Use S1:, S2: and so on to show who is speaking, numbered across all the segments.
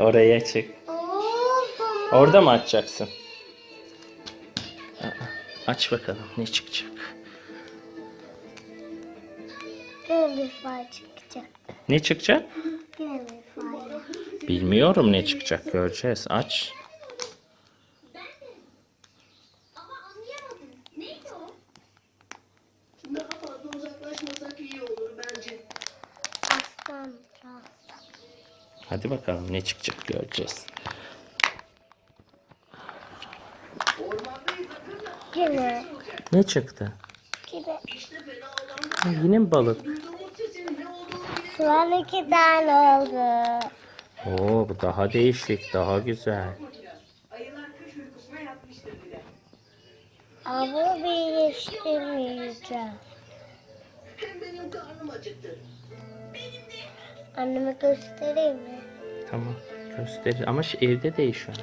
S1: Oraya çık. Orada mı açacaksın? Aç bakalım ne çıkacak.
S2: Gene bir çıkacak.
S1: Ne çıkacak?
S2: Gene bir.
S1: Bilmiyorum ne çıkacak göreceğiz. Aç.
S3: Ama anlayamadım. Neydi o?
S4: Daha fazla uzaklaşmasak iyi olur bence.
S2: Aslan biraz.
S1: Hadi bakalım ne çıkacak göreceğiz.
S2: Gene.
S1: Ne çıktı?
S2: Gene.
S4: İşte fena olan
S1: Ha, Yine mi balık?
S2: Şu an iki tane oldu.
S1: Oo bu daha değişik, daha güzel.
S2: Ama birleştirmeyeceğim.
S4: Hem benim karnım acıktı.
S2: Anneme göstereyim mi?
S1: Tamam göster. Ama şu evde değil şu an.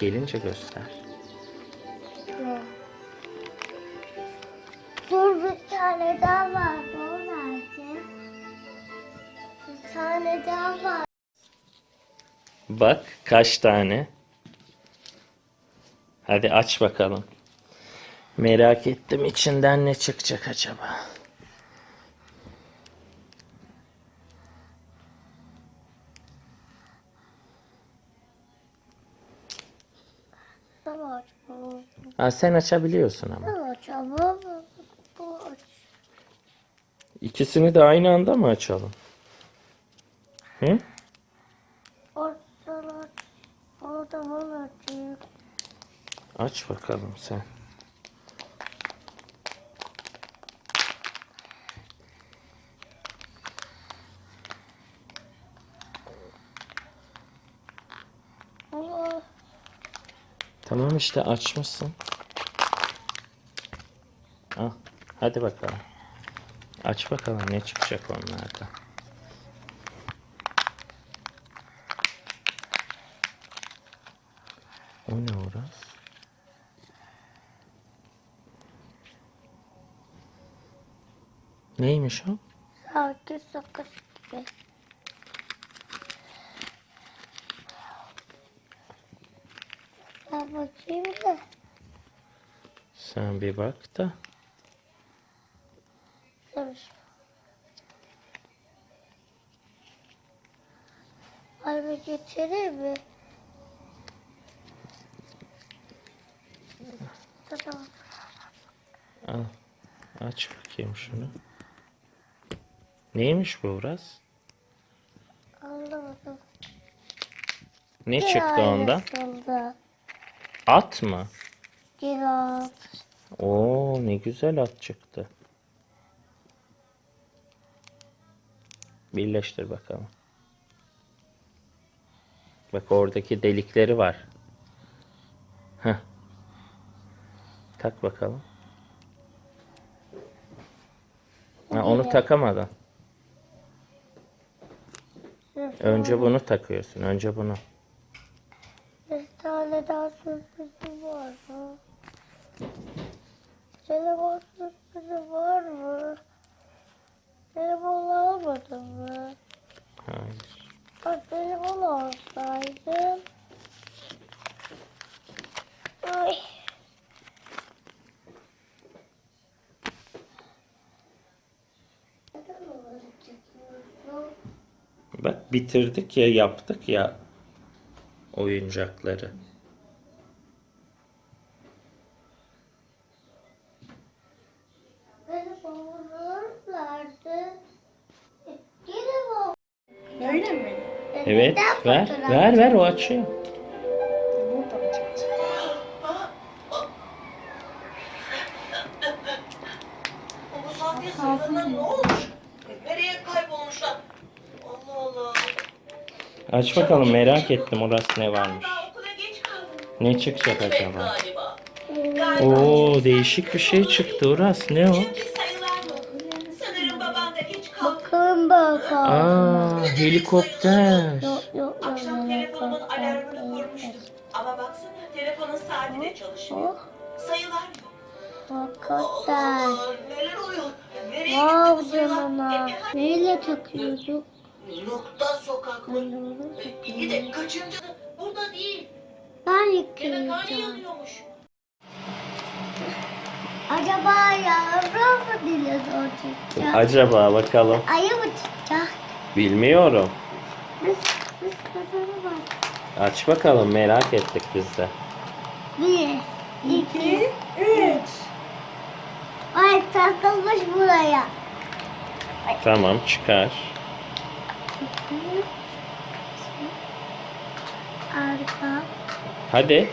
S1: Gelince göster.
S2: Yok. Dur bir tane daha var. O nerede? Bir tane daha var.
S1: Bak kaç tane. Hadi aç bakalım. Merak ettim içinden ne çıkacak acaba.
S2: Tamam. Bu
S1: Ha, sen açabiliyorsun ama.
S2: Tamam. Bu bu aç.
S1: İkisini de aynı anda mı açalım? Hı?
S2: Bunu açayım.
S1: Aç bakalım sen. Tamam işte açmışsın. Al. Hadi bakalım. Aç bakalım ne çıkacak onlardan. O ne Uras? Neymiş o?
S2: sanki sakız gibi. Ben bakayım da.
S1: Sen bir bak da.
S2: Dur. Araba getirir mi? Tamam.
S1: Al. Aç bakayım şunu. Neymiş bu Uras?
S2: Anlamadım.
S1: Ne çıktı ondan?
S2: Aslında.
S1: At mı?
S2: Biraz.
S1: Oo ne güzel at çıktı. Birleştir bakalım. Bak oradaki delikleri var. Heh. Tak bakalım. Ha, onu takamadın. Önce bunu takıyorsun. Önce bunu.
S2: Bir tane daha sürprizim var mı? Telefon sürprizi var mı? Telefon almadın mı?
S1: Hayır.
S2: Bak telefon alsaydın. Ay.
S1: Bak bitirdik ya yaptık ya oyuncakları.
S2: Benim bavullarım nerede? E, Gene bavul.
S3: Öyle mi?
S1: Evet
S2: Neden
S1: ver
S2: fotoğraf
S1: ver ver o açıyor.
S4: Bu saatte sayılarına ne olmuş? Nereye kaybolmuşlar? Allah Allah.
S1: Aç bakalım merak ettim orası ne varmış.
S4: Daha okula geç kaldım.
S1: Ne çıkacak
S4: Evet,
S1: acaba?
S4: galiba. Galiba.
S1: Oo değişik bir şey çıktı Uras ne o?
S4: Çünkü
S2: Bakalım.
S1: Aa helikopter.
S2: Yok yok yok.
S4: Akşam telefonumun
S2: yok,
S4: alarmını
S2: yok,
S4: kurmuştum. Ama baksana telefonun saati de çalışmıyor.
S2: yok.
S4: Sayılar yok. Allah neler oluyor? Nereye gitti bu
S2: Vav
S4: sayılar?
S2: canına.
S4: E, e,
S2: Neyle takıyorduk?
S4: Nokta sokak mı? İyi de kaçıncı? Burada değil.
S2: Ben
S4: Yemekhane
S2: yıkayacağım.
S4: yanıyormuş.
S2: Acaba yavrum mu dinozor çıkacak?
S1: Acaba bakalım.
S2: Ayı mı çıkacak?
S1: Bilmiyorum.
S2: Biz, biz.
S1: Aç bakalım merak ettik biz de.
S2: Bir, iki.
S3: İki, üç.
S2: Ay takılmış buraya.
S1: Tamam çıkar.
S2: Arka.
S1: Hadi.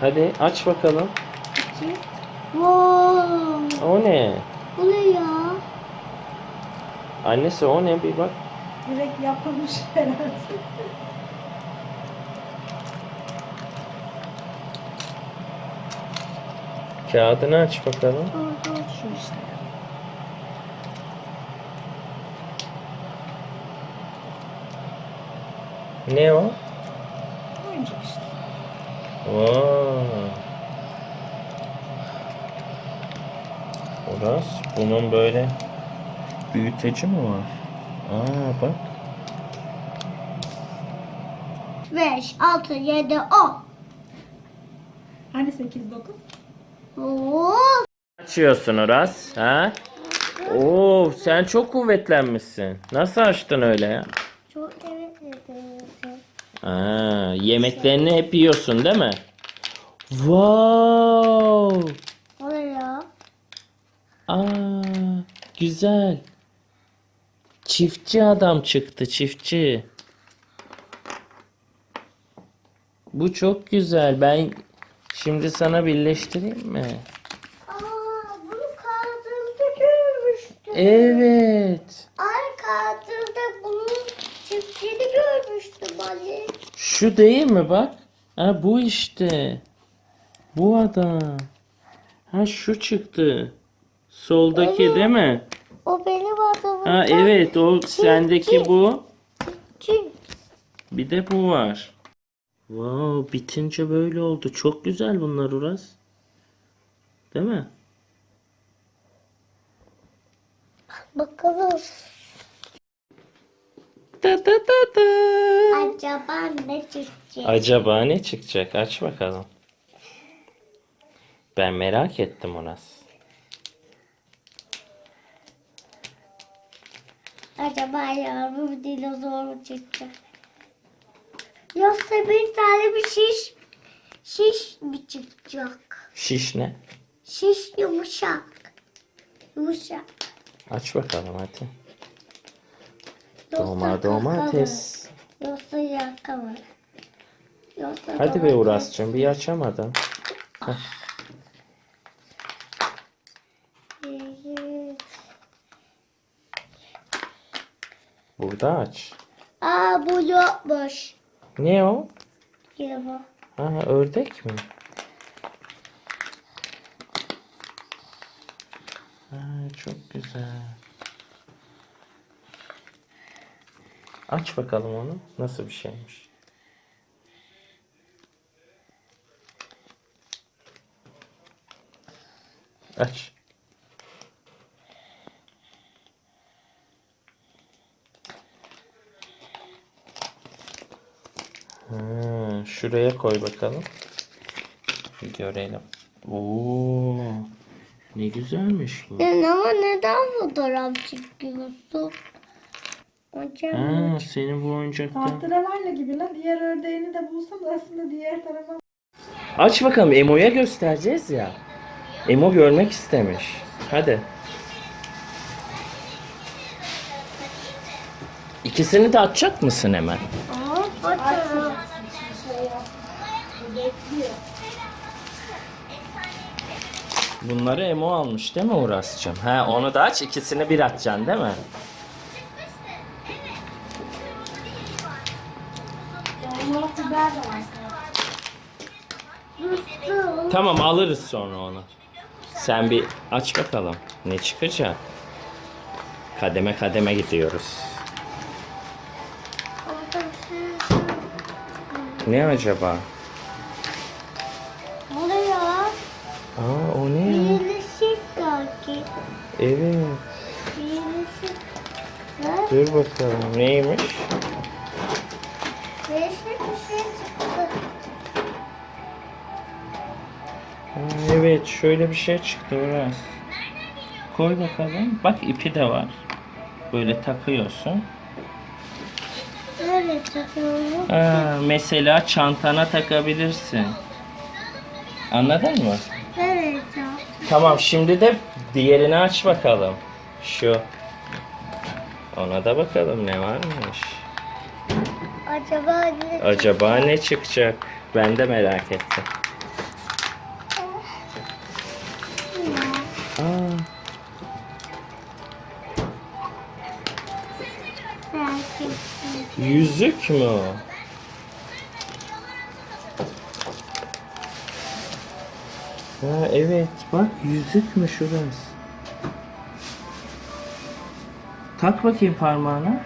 S1: Hadi aç bakalım.
S2: iki. Wow.
S1: O ne?
S2: Bu ne ya?
S1: Annesi o ne bir bak.
S3: Direkt yapılmış herhalde.
S1: Kağıdını aç bakalım.
S2: Oldu.
S3: Şu işte.
S1: Ne o?
S3: Oyuncak işte.
S1: Vay. Uras bunun böyle büyüteci mi var? Aa bak.
S2: Beş, altı, yedi, on.
S3: Hani sekiz, dokuz?
S2: Oo.
S1: Açıyorsun Uras. Ha? Oo sen çok kuvvetlenmişsin. Nasıl açtın öyle ya? Aa, yemeklerini hep yiyorsun değil mi? Wow.
S2: O ne ya?
S1: Aa, güzel. Çiftçi adam çıktı, çiftçi. Bu çok güzel. Ben şimdi sana birleştireyim mi?
S2: Aa, bunu kaldırımda görmüştüm.
S1: Evet.
S2: Ay kaldırımda bunun çiftliğini görmüştüm Ali.
S1: Şu değil mi bak? Ha bu işte. Bu adam. Ha şu çıktı. Soldaki değil mi?
S2: O benim adamım.
S1: Ha evet o sendeki bu.
S2: Çünkü
S1: Bir de bu var. Wow, bitince böyle oldu. Çok güzel bunlar Uras. Değil mi?
S2: bakalım.
S1: Da da da.
S2: Acaba ne çıkacak?
S1: Acaba ne çıkacak? Aç bakalım. Ben merak ettim Uras.
S2: Acaba yavrum dinozor mu çıkacak? Yoksa bir tane bir şiş şiş mi çıkacak?
S1: Şiş ne?
S2: Şiş yumuşak. Yumuşak.
S1: Aç bakalım hadi.
S2: Kakalı.
S1: domates.
S2: Yoksa yakalı. Yoksa
S1: Hadi be. Uras'cığım bir açamadın. Burada aç.
S2: Aa bu yokmuş.
S1: Ne o?
S2: Yine bu.
S1: Ha ördek mi? Ha, çok güzel. Aç bakalım onu. Nasıl bir şeymiş? Aç. Ha, şuraya koy bakalım. Bir görelim. Oo, ne güzelmiş bu.
S2: Sen ama neden fotoğraf çekiyorsun? Hocam.
S1: Ha, senin bu oyuncaktan.
S3: Tahterevalli gibi lan. Diğer ördeğini de bulsam da aslında diğer tarafa
S1: Aç bakalım Emo'ya göstereceğiz ya. Emo görmek istemiş. Hadi. İkisini de açacak mısın hemen?
S2: Aa.
S3: Bekliyor.
S1: Bunları Emo almış değil mi Uras'cığım? Ha onu da aç ikisini bir açacaksın değil mi? Tamam alırız sonra onu. Sen bir aç bakalım. Ne çıkacak? Kademe kademe gidiyoruz. Ne acaba?
S2: Bu ne ya?
S1: Aa
S2: o ne?
S1: ya? Yeni şey
S2: sanki. Evet. Yeni. Şey. Dur
S1: bakalım neymiş? Evet şöyle bir şey çıktı biraz. Koy bakalım. Bak ipi de var. Böyle takıyorsun.
S2: Böyle takıyorum.
S1: Ha, mesela çantana takabilirsin. Anladın mı?
S2: Tak.
S1: Tamam şimdi de diğerini aç bakalım. Şu. Ona da bakalım ne varmış.
S2: Acaba ne?
S1: Acaba ne çıkacak? Ben de merak ettim. Yüzük mü o? Ha evet bak yüzükmüş şurası. Tak bakayım parmağına.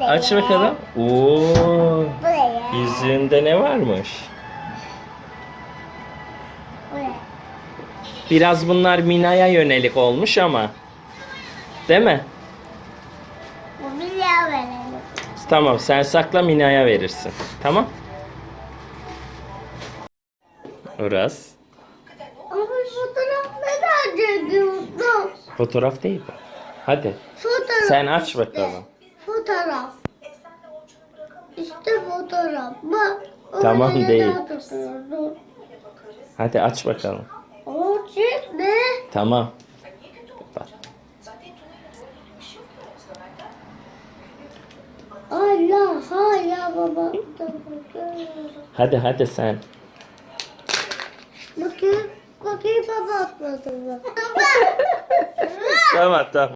S1: Aç bakalım. Oo, yüzüğünde ne varmış? Biraz bunlar Mina'ya yönelik olmuş ama. Değil mi?
S2: Verelim.
S1: Tamam sen sakla Mina'ya verirsin. Tamam? Uras.
S2: Ama fotoğraf neden çekiyorsun?
S1: Fotoğraf değil bu. Hadi.
S2: Fotoğraf.
S1: Sen aç bakalım.
S2: Fotoğraf. İşte fotoğraf. Bak.
S1: Tamam,
S2: oraya
S1: değil. Hadi aç bakalım.
S2: O ne?
S1: Tamam.
S2: Allah hala baba.
S1: Hadi hadi sen.
S2: Bakayım. Bakayım baba atmadı mı?
S1: Tamam tamam.